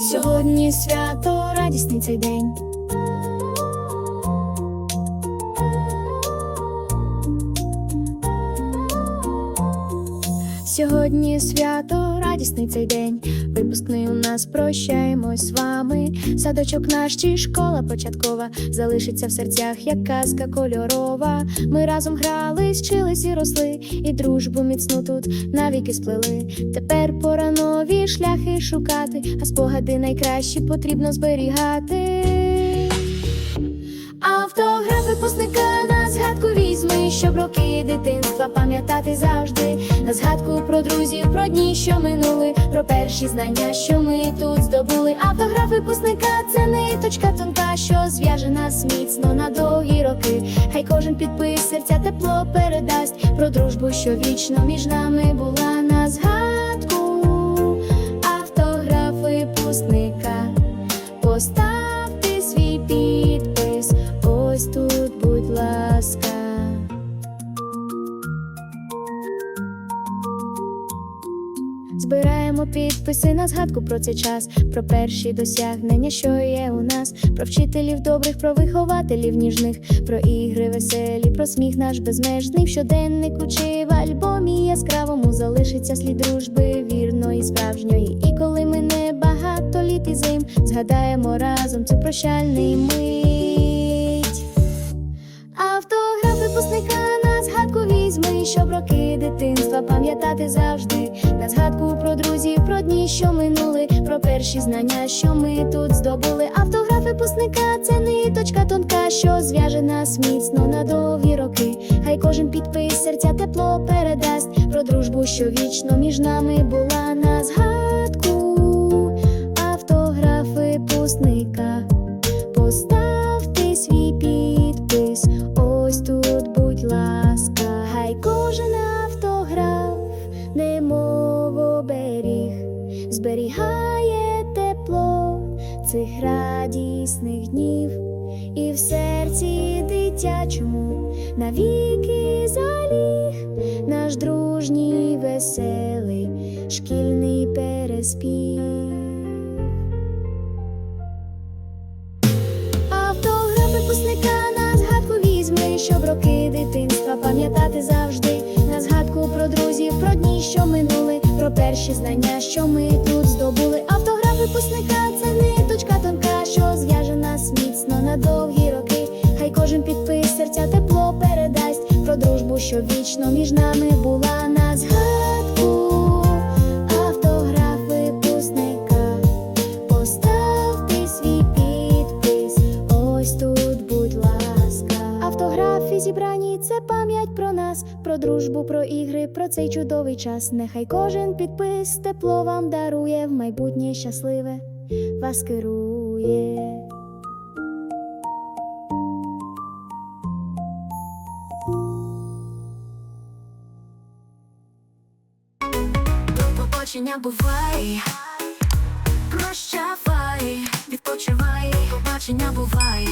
Сьогодні свято, радісний цей день. Сьогодні свято, радісний цей день. Випускний у нас прощаємось з вами. Садочок наш чи школа початкова залишиться в серцях, як казка кольорова. Ми разом грали, вчились і росли, і дружбу міцну тут навіки сплели. Тепер пора нові шляхи шукати, а спогади найкращі потрібно зберігати. Автограф випускника на згадку візьми, щоб роки дитинства пам'ятати завжди. На згадку про друзів, про дні, що минули, про перші знання, що ми тут здобули. Автограф випускника це ниточка тонка, що зв'яже нас міцно на довгі роки. Хай кожен підпис серця тепло передасть про дружбу, що вічно між нами була на згадку. Автограф випускника. Збираємо підписи на згадку про цей час, про перші досягнення, що є у нас, про вчителів добрих, про вихователів ніжних, про ігри веселі, про сміх наш безмежний в щоденнику чи в альбомі яскравому залишиться слід дружби вірної, справжньої. І коли мине багато літ і зим, згадаємо разом цю прощальний мить. Про друзів, про дні, що минули, про перші знання, що ми тут здобули. Автограф випускника це ниточка тонка, що зв'яже нас міцно на довгі роки. Хай кожен підпис серця тепло передасть про дружбу, що вічно між нами була на згадку. Автограф випускника. Поставте свій підпис, ось тут, будь ласка, хай кожен зберігає тепло цих радісних днів, і в серці дитячому навіки заліг наш дружній веселий шкільний переспів. Автограф випускника на згадку візьми, щоб роки дитинства пам'ятати завжди. На згадку про друзів, про дні, що минули, перші знання, що ми тут здобули. Автограф випускника це ниточка тонка, що зв'яже нас міцно на довгі роки. Хай кожен підпис серця тепло передасть про дружбу, що вічно між нами була на нас, про дружбу, про ігри, про цей чудовий час. Нехай кожен підпис тепло вам дарує, в майбутнє щасливе вас керує. Побачення бувай, прощавай, відпочивай, побачення бувай,